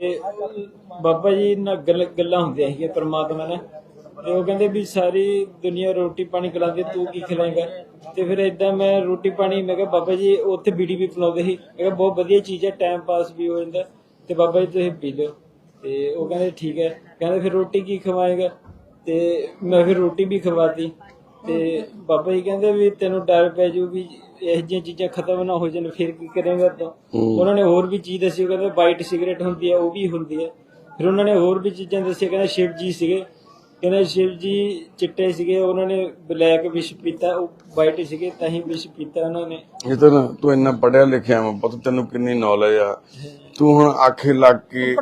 ਤੇ ਬਾਬਾ ਜੀ ਨਾਲ ਗੱਲ- ਗੱਲਾਂ ਹੁੰਦੀਆਂ ਸੀਗੀਆਂ ਪਰਮਾਤਮਾ ਨਾਲ। ਤੇ ਉਹ ਕਹਿੰਦੇ ਵੀ ਸਾਰੀ ਦੁਨੀਆ ਰੋਟੀ ਪਾਣੀ ਖਿਲਾਉਂਦੀ, ਤੂੰ ਕੀ ਖਿਲਾਏਗਾ? ਤੇ ਫਿਰ ਇਦਾਂ ਮੈਂ ਰੋਟੀ ਪਾਣੀ, ਮੈਂ ਕਿਹਾ, ਬਾਬਾ ਜੀ, ਉੱਥੇ ਬੀੜੀ ਵੀ ਪਿਲਾਉਂਦੇ ਸੀ। ਮੈਂ ਕਿਹਾ, ਬਹੁਤ ਵਧੀਆ ਚੀਜ਼ ਹੈ ਟਾਈਮ ਪਾਸ ਵੀ ਹੋ ਜਾਂਦਾ। ਤੇ ਬਾਬਾ ਜੀ, ਤੁਸੀਂ ਪੀ ਲਓ। ਤੇ ਉਹ ਕਹਿੰਦੇ, ਠੀਕ ਹੈ। ਕਹਿੰਦੇ, ਫਿਰ ਰੋਟੀ ਕੀ ਖਵਾਏਗਾ? ਤੇ ਮੈਂ ਫਿਰ ਰੋਟੀ ਵੀ ਖਵਾਤੀ। ਤੇ ਬਾਬਾ ਜੀ ਕਹਿੰਦੇ ਵੀ ਤੈਨੂੰ ਡਰ ਪੈ ਜੂ ਵੀ ਇਹ ਜਿਹੀਆਂ ਚੀਜ਼ਾਂ ਖਤਮ ਨਾ ਹੋ ਜਾਣ ਫਿਰ ਕੀ ਕਰੇਗਾ ਤੂੰ ਉਹਨਾਂ ਨੇ ਹੋਰ ਵੀ ਚੀਜ਼ ਦੱਸੀ ਉਹ ਕਹਿੰਦੇ ਵਾਈਟ ਸਿਗਰਟ ਹੁੰਦੀ ਹੈ ਉਹ ਵੀ ਹੁੰਦੀ ਹੈ ਫਿਰ ਉਹਨਾਂ ਨੇ ਹੋਰ ਵੀ ਚੀਜ਼ਾਂ ਦੱਸੀਆਂ ਕਹਿੰਦੇ ਸ਼ਿਵ ਜੀ ਸੀਗੇ। ਕਹਿੰਦੇ ਸ਼ਿਵ ਜੀ ਚਿੱਟੇ ਸੀਗੇ ਉਹਨਾਂ ਨੇ ਬਲੈਕ ਵਿਸ਼ ਪੀਤਾ ਉਹ ਵਾਈਟ ਸੀਗੇ ਤਾਂ ਹੀ ਵਿਸ਼ ਪੀਤਾ ਉਹਨਾਂ ਨੇ। ਇਹ ਤਾਂ ਨਾ ਤੂੰ ਇੰਨਾ ਪੜਿਆ ਲਿਖਿਆ ਵਾ ਪੁੱਤ ਤੈਨੂੰ ਕਿੰਨੀ ਨੌਲੇਜ ਆ। ਤੂੰ ਹੁਣ ਆਖੇ ਲੱਗ ਕੇ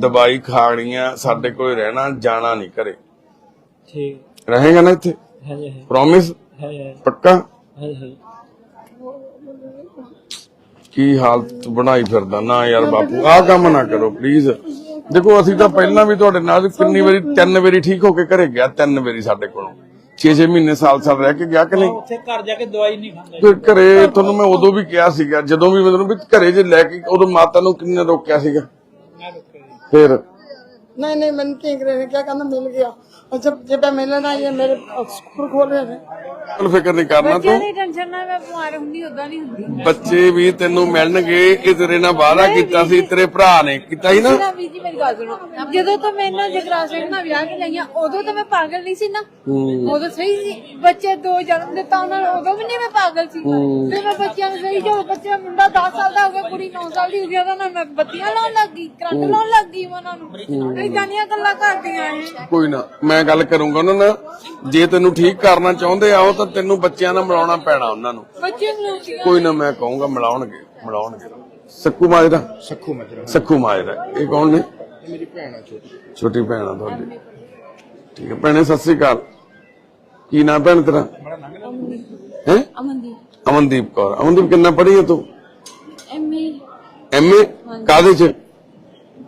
ਦਵਾਈ ਖਾਣੀਆਂ ਸਾਡੇ ਕੋਲ ਰਹਿਣਾ ਜਾਣਾ ਨਹੀਂ ਘਰੇ। ਠੀਕ। ਰਹੇਗਾ ਨਾ ਇੱਥੇ? ਪ੍ਰੋਮਿਸ ਪੱਕਾ? ਕੀ ਹਾਲਤ ਬਣਾਈ ਫਿਰਦਾ? ਨਾ ਯਾਰ ਬਾਪੂ ਆਹ ਕੰਮ ਨਾ ਕਰੋ ਪਲੀਜ਼ ਦੇਖੋ ਅਸੀਂ ਤਾਂ ਪਹਿਲਾਂ ਵੀ ਤੁਹਾਡੇ ਨਾਲ ਕਿੰਨੀ ਵਾਰੀ ਤਿੰਨ ਵਾਰੀ ਠੀਕ ਹੋ ਕੇ ਘਰੇ ਗਿਆ ਤਿੰਨ ਵਾਰੀ ਸਾਡੇ ਕੋਲੋਂ। 6-6 ਮਹੀਨੇ ਸਾਲ ਸਾਲ ਰਹਿ ਕੇ ਗਿਆ ਕਿ ਨਹੀਂ? ਉੱਥੇ ਘਰ ਜਾ ਕੇ ਦਵਾਈ ਨਹੀਂ ਖਾਂਦਾ ਫਿਰ ਘਰੇ ਤੁਹਾਨੂੰ ਮੈਂ ਉਦੋਂ ਵੀ ਕਿਹਾ ਸੀਗਾ ਜਦੋਂ ਵੀ ਮੈਨੂੰ ਵੀ ਘਰੇ ਜੇ ਲੈ ਕੇ ਉਦੋਂ ਮਾਤਾ ਨੂੰ ਕਿੰਨੇ ਰੋਕਿਆ ਸੀਗਾ? ਮੈਂ ਰੁਕਿਆ ਜੀ। ਫਿਰ? नहीं नहीं मैंने ठीक रहे क्या कहना मिल गया और जब जब मैं मिले ना ये मेरे स्कूल खोल रहे थे ਬਿਲਕੁਲ ਫਿਕਰ ਨਹੀਂ ਕਰਨਾ ਤੂੰ ਬੱਚਿਆਂ ਦੀ ਟੈਨਸ਼ਨ ਨਾਲ ਮੈਂ ਬਿਮਾਰ ਹੁੰਦੀ ਉਦਾਂ ਨਹੀਂ ਹੁੰਦੀ ਬੱਚੇ ਵੀ ਤੈਨੂੰ ਮਿਲਣਗੇ ਇਹ ਤੇਰੇ ਨਾਲ ਵਾਅਦਾ ਕੀਤਾ ਸੀ ਤੇਰੇ ਭਰਾ ਨੇ ਕੀਤਾ ਸੀ ਨਾ ਨਾ ਵੀ ਜੀ ਮੇਰੀ ਗੱਲ ਸੁਣੋ ਜਦੋਂ ਤੋਂ ਮੈਂ ਇਹਨਾਂ ਜਗਰਾ ਸਿੰਘ ਨਾਲ ਵਿਆਹ ਕੇ ਲਈਆਂ ਉਦੋਂ ਤਾਂ ਮੈਂ ਪਾਗਲ ਨਹੀਂ ਸੀ ਨਾ ਉਦੋਂ ਸਹੀ ਸੀ ਬੱਚੇ ਦੋ ਜਨਮ ਦਿੱਤਾ ਉਹਨਾਂ ਨੂੰ ਉਦੋਂ ਵੀ ਨਹੀਂ ਮੈਂ ਪਾਗਲ ਸੀ ਤੇ ਮੈਂ ਬੱਚਿਆਂ ਨੂੰ ਸਹੀ ਜੋ ਬੱਚਾ ਮੁੰਡਾ 10 ਸਾਲ ਦਾ ਹੋ ਗਿਆ ਕੁੜੀ 9 ਸਾਲ ਦੀ ਹੋ ਗਈ ਉਹਦਾ ਨਾਲ ਮੈਂ ਬੱਤੀਆਂ ਲਾਉਣ ਲੱਗ ਗਈ ਕਰੰਟ ਲਾਉਣ ਲੱਗ ਗਈ ਮੈਂ ਉਹਨਾਂ ਨੂੰ ਇਦਾਂ ਦੀਆਂ ਗੱਲਾਂ ਕਰਦੀਆਂ ਇਹ। ਕੋਈ ਨਾ ਮੈਂ ਗੱਲ ਕਰੂੰਗਾ ਉਹਨਾਂ ਨਾਲ। ਜੇ ਤੈਨੂੰ ਠੀਕ ਕਰਨਾ ਚਾਹੁੰਦੇ ਆ ਉਹ ਤਾਂ ਤੈਨੂੰ ਬੱਚਿਆਂ ਨਾਲ ਮਿਲਾਉਣਾ ਪੈਣਾ ਉਹਨਾਂ ਨੂੰ। ਬੱਚੇ ਨੂੰ ਕੋਈ ਨਾ ਮੈਂ ਕਹੂੰਗਾ ਮਿਲਾਉਣਗੇ ਮਿਲਾਉਣਗੇ। ਸੱਕੂ ਮਾਜਰਾ। ਸੱਖੂ ਮਜਰਾ। ਸੱਕੂ ਮਾਜਰਾ। ਇਹ ਕੌਣ ਨੇ? ਇਹ ਮੇਰੀ ਭੈਣ ਆ ਛੋਟੀ। ਛੋਟੀ ਭੈਣ ਆ ਤੁਹਾਡੀ। ਠੀਕ ਹੈ ਭੈਣੇ ਸਤਿ ਸ੍ਰੀ ਅਕਾਲ। ਕੀ ਨਾਮ ਭੈਣ ਤੇਰਾ? ਹੈ? ਅਮਨਦੀਪ। ਅਮਨਦੀਪ ਕੌਰ। ਅਮਨਦੀਪ ਕਿੰਨਾ ਪੜ੍ਹੀ ਹੈ ਤੂੰ? ਐਮਏ ਐਮਏ ਕਾਦੇ ਚ?